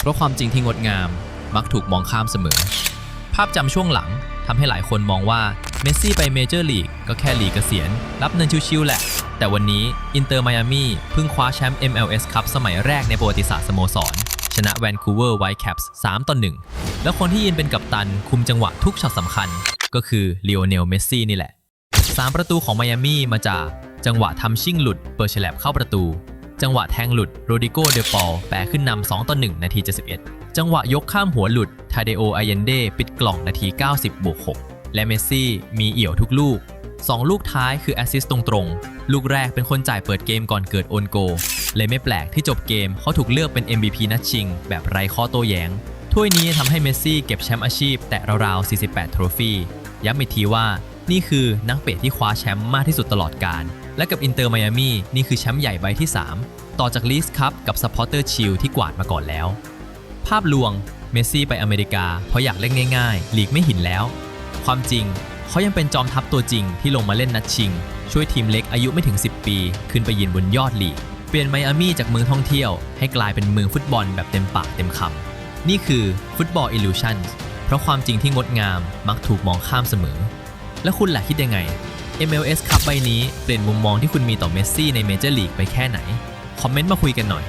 เพราะความจริงที่งดงามมักถูกมองข้ามเสมอ ภาพจำช่วงหลังทำให้หลายคนมองว่าเมสซี่ไปเมเจอร์ลีกก็แค่ลีกเกษียณ รับเงินชิวๆแหละ แต่วันนี้อินเตอร์ไมอามี่เพิ่งคว้าแชมป์ MLS คัพสมัยแรกในประวัติศาสตร์สโมสร ชนะแวนคูเวอร์ไวท์แคปส์3ต่อ1แล้วคนที่ยืนเป็นกัปตันคุมจังหวะทุกช็อตสำคัญ ก็คือลีโอเนลเมสซี่นี่แหละ 3 ประตูของไมอามี่มาจากจังหวะทำชิ่งหลุดเปิดฉลับเข้าประตู จังหวะแทงหลุดโรดิโกเดปอลแปรขึ้นนำ2ต่อ1นาที 71 จังหวะยกข้ามหัวหลุดทาเดโออาเยนเดปิดกล่องนาที 90บวก6และเมสซี่มีเอี่ยวทุกลูก 2 ลูกท้ายคือแอสซิสต์ตรงๆ ลูกแรกเป็นคนจ่ายเปิดเกมก่อนเกิดโอนโก เลยไม่แปลกที่จบเกมเขาถูกเลือกเป็น MVP นัดชิง แบบไร้ข้อโต้แย้ง ถ้วยนี้ทำให้เมสซี่เก็บแชมป์อาชีพแต่ราวๆ48 โทรฟี่ย้ำอีกทีว่านี่คือนักเตะที่คว้าแชมป์มากที่สุดตลอดกาลและกับอินเตอร์ไมอามี่นี่คือแชมป์ใหญ่ใบที่ 3 ต่อจากลีสคัพกับซัพพอร์เตอร์ชิลที่กวาดมาก่อนแล้ว ภาพลวงเมสซี่ไปอเมริกา เพราะอยากเล่นง่ายๆลีกไม่หินแล้ว ความจริงเขายังเป็นจอมทัพตัวจริงที่ลงมาเล่นนัดชิง ช่วยทีมเล็กอายุไม่ถึง 10 ปี ขึ้นไปยืนบนยอดลีก เปลี่ยนไมอามี่จากเมืองท่องเที่ยว ให้กลายเป็นเมืองฟุตบอลแบบเต็มปากเต็มคำนี่คือฟุตบอลอิลูชันเพราะความจริงที่งดงามมักถูกมองข้ามเสมอ แล้วคุณล่ะคิดยังไง MLS คัพใบนี้เปลี่ยนมุมมองที่คุณมีต่อเมสซี่ในเมเจอร์ลีกไปแค่ไหน คอมเมนต์มาคุยกันหน่อย